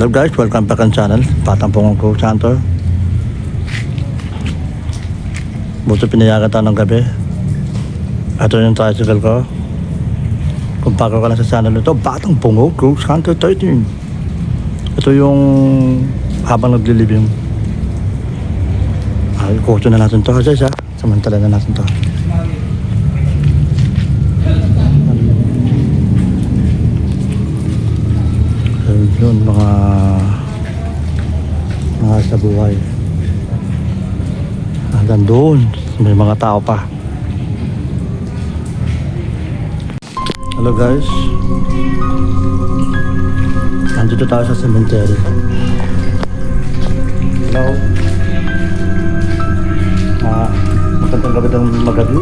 Hello guys, welcome back on channel. Patang pong ko Santo. Buto pinayagan tayo ng gabi. Ito yung tricycle ko. Kung bago ka lang sa channel nito, Batang Pungo, Cruz Hunter 13. Ito yung habang naglilibing. Ay, kotso na natin to guys ha. Samantala na natin to. Ayun yun, mga mga sa buhay. Hanggang doon, may mga tao pa. Hello guys. Nandito tayo sa cemetery. Hello. Ah, magandang gabi ng magabi.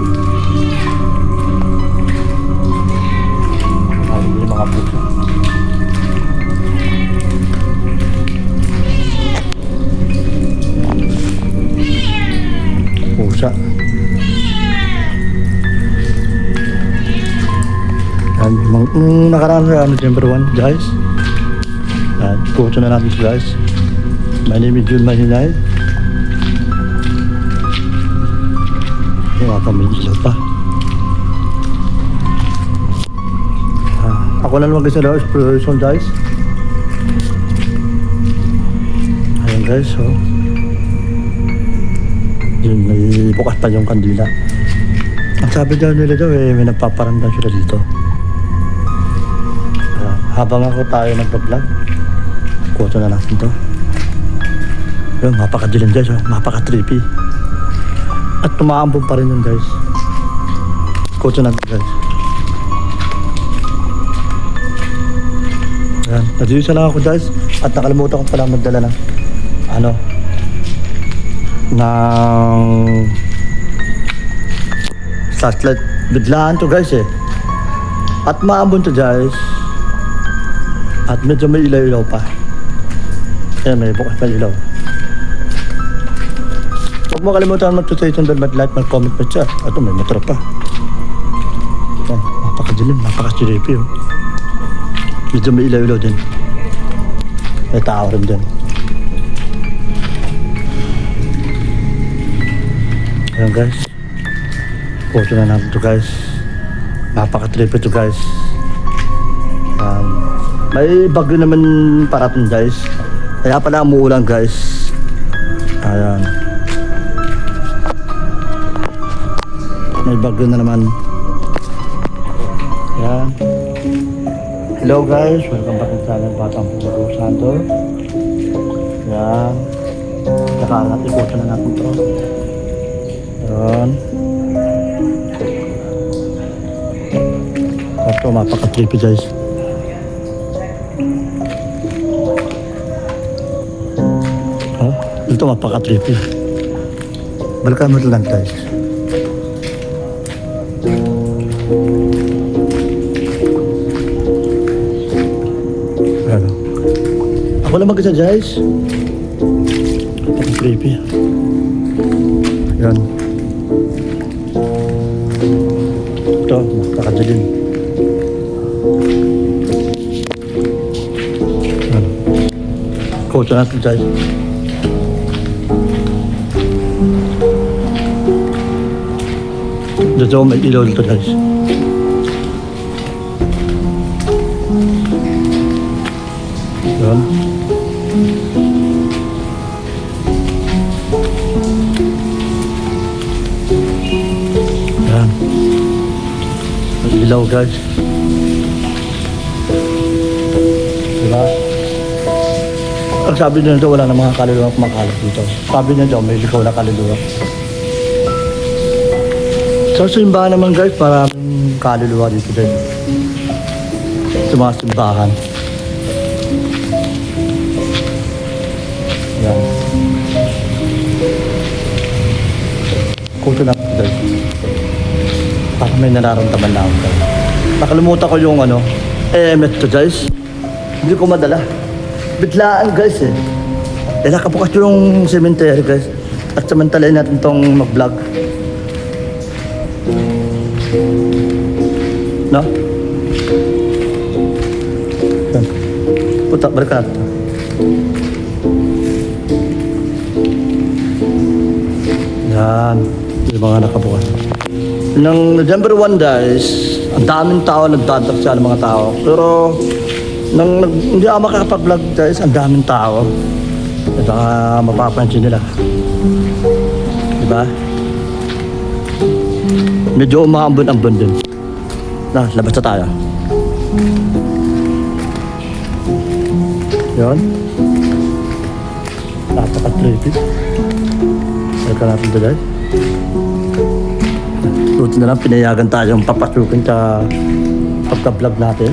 Mga puso. Nung nakaraan na ano, December 1, guys. Yan, puso na natin guys. My name is Jun Mahinay. Yung mga pamilya pa. Ah, ako na naman kasi daw exploration guys. Ayan guys, so. Yun, may bukas pa yung kandila. Ang sabi daw nila daw eh, may nagpaparamdam sila dito. Habang ako tayo nagpa-vlog, kuha na natin to. Yun, mapakadilim guys, oh. mapaka-trippy. At tumaambong pa rin yun guys. Kuha natin guys. Ayan, nag-iisa lang ako guys. At nakalimutan ko pala magdala ng ano, ng flashlight. Biglaan to guys eh. At maambon to guys. At medyo may ilaw-ilaw pa. Ayan, may bukas pa ilaw. Huwag mo kalimutan mag-tutay ng bell, mag-like, mag-comment, mag-share. Ito, may motor pa. Ayan, napakadilim, napakasiripi oh. Medyo may ilaw-ilaw din. May tao rin din. Ayan guys. Photo na natin to guys. Napaka-trip ito guys. Um, may bagyo naman parating guys. Kaya pala umuulan guys. Ayan. May bagyo na naman. Ayan. Hello guys, welcome back to channel Batang Puro Santo. Ayan. Natin, photo na natin to. Ayan. Ito, mapaka-trippy guys. Ito mapaka-trippy. Balikan mo lang guys. Ano? Ako lang mag-isa guys. Mapaka-trippy. Yan. Ito, nakakadilim. Ano? Kotse natin guys. Dito may ilaw dito guys. Yan. Yan. May ilaw guys. Diba? Ang sabi nila wala na mga kaluluwa kumakalat dito. Sabi niya daw, may likaw na kaluluwa. Sa simbahan naman guys, maraming kaluluwa dito din. Sa mga simbahan. Yan. Kuto lang guys. Para may nararamdaman na ako guys. Nakalimutan ko yung ano, EMS to guys. Hindi ko madala. Biglaan guys eh. Eh nakabukas yung cemetery guys. At samantalain natin tong mag-vlog. No? Putak berkat. Yan. Yung mga nakabukas. Nang November 1 guys, ang daming tao nagdadak siya ng mga tao. Pero nang nag, hindi ako makakapag-vlog guys, ang daming tao. At baka uh, mapapansin nila. Diba? Medyo umahambon-ambon din. Na, labas na tayo. Yan. Napaka-trippy. Teka natin guys. Buti na lang pinayagan tayong papasukin sa pagka-vlog natin.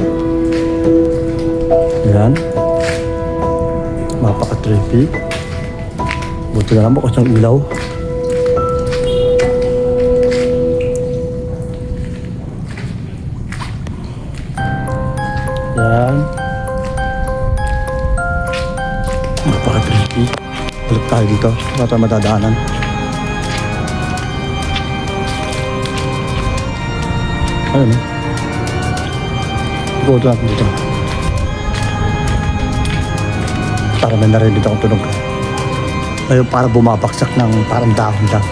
Yan. Mapaka-trippy. Buti na lang bukas ang ilaw. Yan. Napaka-trippy. Balik tayo dito. Tayo madadaanan. Ano na? Go natin dito. Para may narinig akong tunog. Ngayon para bumabaksak ng parang dahon lang.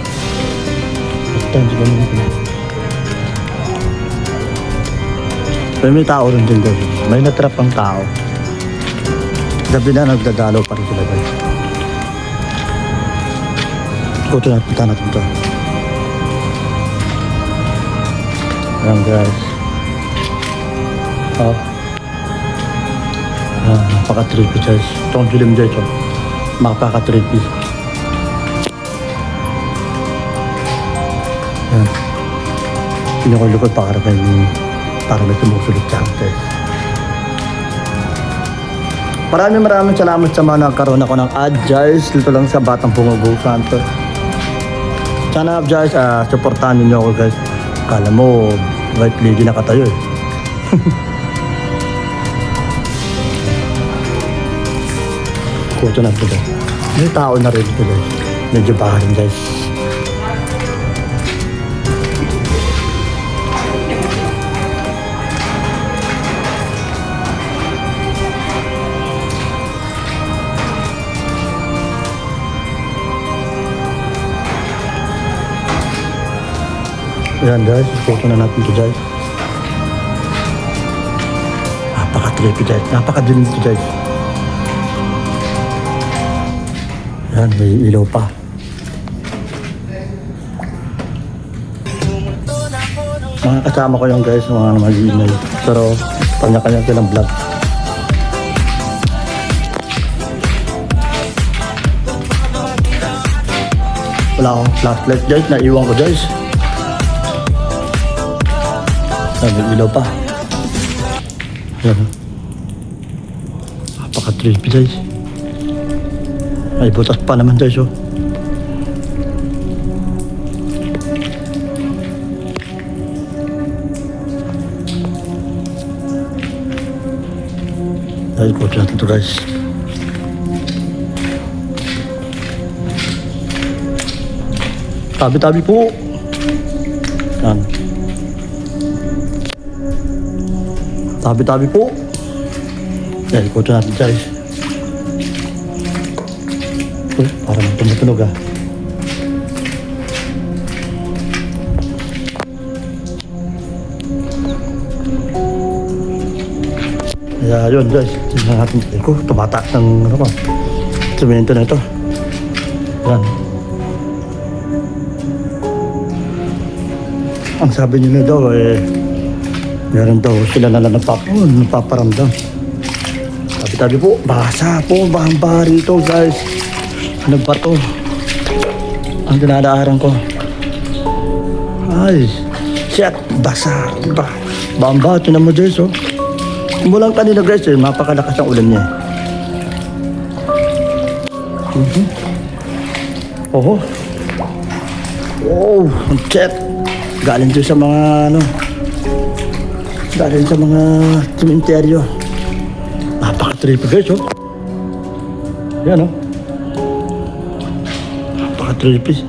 Ito, hindi ko Pero may tao rin din doon. May natrap ang tao. Gabi na nagdadalaw pa rin sila guys. Kuto na, punta natin to. Ayan guys. Oh. Ah, napaka-trippy guys. Itong dilim dito. Makapaka-trippy. Ayan. Pinukulukod pa para may para may sumusulit sa guys. Maraming maraming salamat sa mga nagkaroon ako ng ad guys. Dito lang sa Batang Pungugo Santo. Sana guys, ah, supportahan niyo ako guys. Kala mo, white lady nakatayo eh. Kuto na ito guys. May tao na rin ito guys. Medyo baharin guys. Ayan guys, photo na natin ito guys. Napaka-trippy guys, napaka-dilim ito guys. Ayan, may ilaw pa. Mga kasama ko yung guys, mga mag-email. Pero, kanya-kanya silang vlog. Wala akong flashlight guys, naiwan ko guys. May ilaw pa. Yan. Napaka-trippy guys. Ay, butas pa naman guys oh. Ay, ikot natin to guys. Tabi-tabi po. Yan. Tabi-tabi po. Yan, ikot natin guys. Uy, parang tumutunog ah. Kaya yun guys, tingnan natin. Eko, tumata ng ano ba? Semento na ito. Yan. Ang sabi nila daw eh, meron daw sila na lang nagpap oh, nagpaparamdam. Sabi-sabi po, basa po, bahang-baha rito guys. Ano ba to? Ang dinadaaran ko. Ay, shit, basa. Ba, bahang-baha, tinan mo guys oh. Mulang kanina guys eh, mapakalakas ang ulan niya. Mhm. Oho. Oh, ang shit. Galing doon sa mga ano. Galing sa mga cementerio. Napaka-trippy guys oh. Yan oh. Napaka-trippy.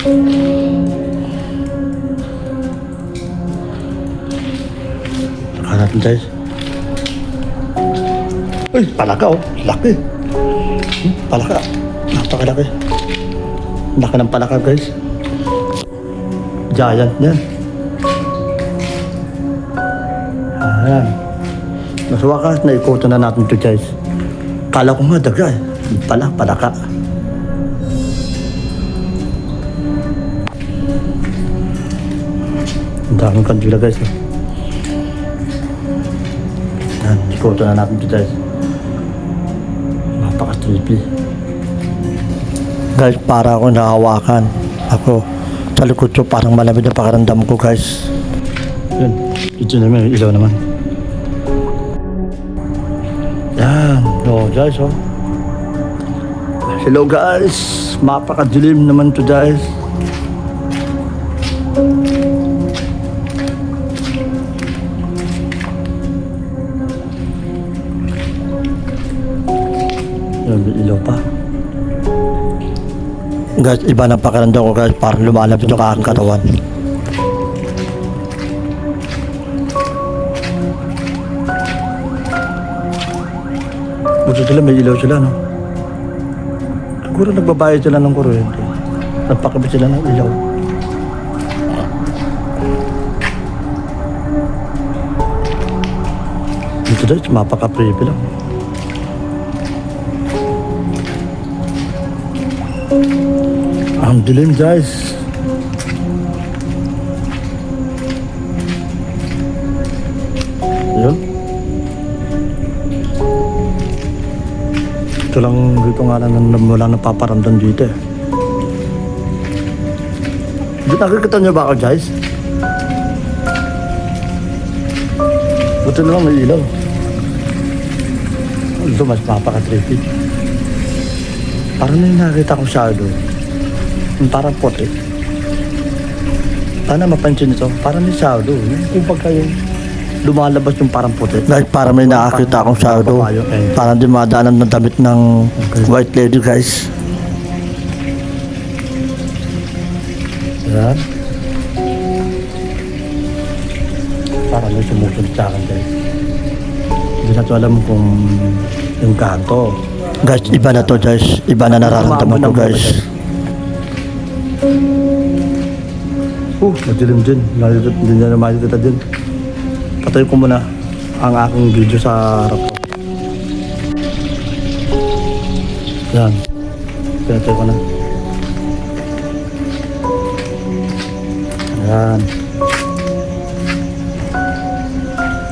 Saka guys. Uy, palaka oh. Laki. Hmm, palaka. Napakalaki. Laki ng palaka guys. Giant yan. Ayan. Nasa wakas, naikutan na natin ito guys. Kala ko nga daga eh. Pala, palaka. Ang daming kandila guys. Eh. Ayan, ikutan na natin ito guys. Napaka-sleepy. Guys, para ako nahawakan. Ako, sa likod ko parang malamig na pakaramdam ko guys. Yun, ito naman, ilaw naman. Yan, oh guys, oh. Hello guys, mapakadilim naman to guys. Yan, may ilaw pa. Guys, iba na pakiramdam ko guys, parang lumalapit yung aking katawan. Buti sila, may ilaw sila, no? Siguro nagbabayad sila ng kuryente. Nagpakabit sila ng ilaw. Dito guys, mapaka-creepy lang. Ang dilim guys. Ito lang dito nga lang wala napaparamdam dito eh. Dito nakikita niyo ba ako guys? Buti na lang may ilaw. Ito mas mapaka-trippy. Parang may nakita ko shadow. Parang puti. Sana mapansin nito. Parang may shadow. Yung kumbaga yung lumalabas yung parang puti. Guys, parang may nakakita akong shadow. Parang di madaanan ng damit ng white lady, guys. Yan. Parang may sumusunod sa akin, guys. Hindi na to alam kung yung kanto. Guys, iba na to, guys. Iba na nararamdaman ko, guys. Oh, madilim din. Nalilito, hindi na makikita din. Patay ko muna ang aking video sa harap ko. Yan. Pinatay ko na. Yan.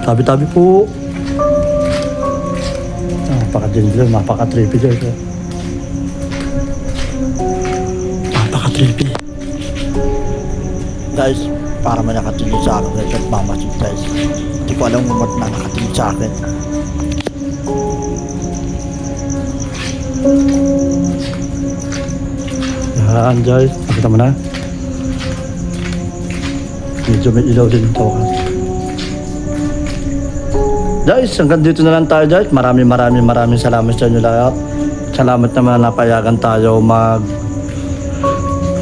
Tabi-tabi po. Ah, Napaka-dilim, napaka-trippy guys. Napaka-trippy. Guys, para may nakatingin sa akin guys at mamasid guys. Hindi ko alam kung ba't na nakatingin sa akin. Yan guys, nakita mo na. Medyo may ilaw din ito. Guys, hanggang dito na lang tayo guys. Maraming maraming maraming salamat sa inyo lahat. Salamat naman na napayagan tayo mag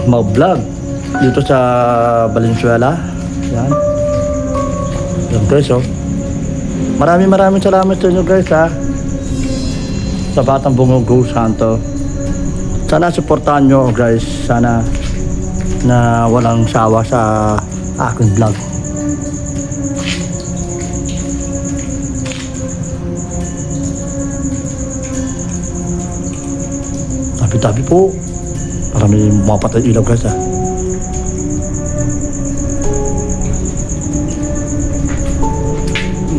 mag-vlog dito sa Valenzuela. Yan. Yan guys, oh. Maraming maraming salamat sa inyo guys, ha. Sa Batang Bungo Santo. Sana suportahan nyo, guys. Sana na walang sawa sa aking vlog. Tabi-tabi po. Para may mapatay ilaw guys, ha.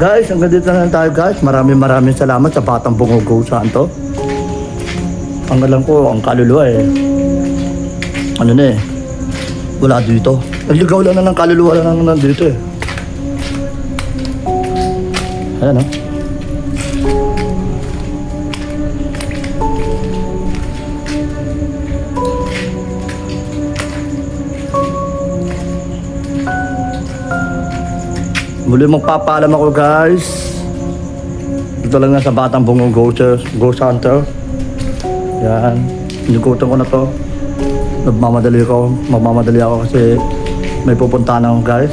Guys, hanggang dito na lang tayo guys. Maraming maraming salamat sa Batang Bungo Santo. Ang alam ko, ang kaluluwa eh. Ano na eh. Wala dito. Nagligaw lang na ng kaluluwa lang na nandito eh. Ayan oh. Muli magpapaalam ako guys. Dito lang nga sa Batang Bungo Go, Go Center. Yan. Inugutan ko na to. Nagmamadali ko. Magmamadali ako kasi may pupuntahan ako guys.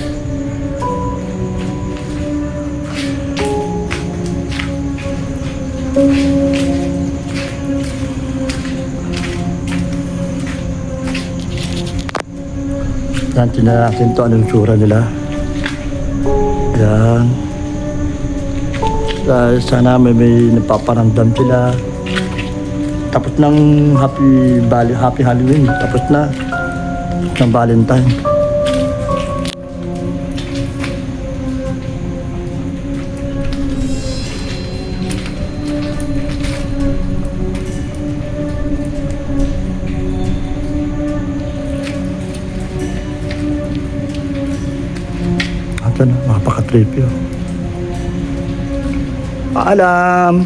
Saan tingnan natin to anong tsura nila. Yan. Sa- Sana may, may napaparamdam sila. Tapos ng happy, happy Halloween. Tapos na. Ng Valentine. Makapakatrip yun. Paalam!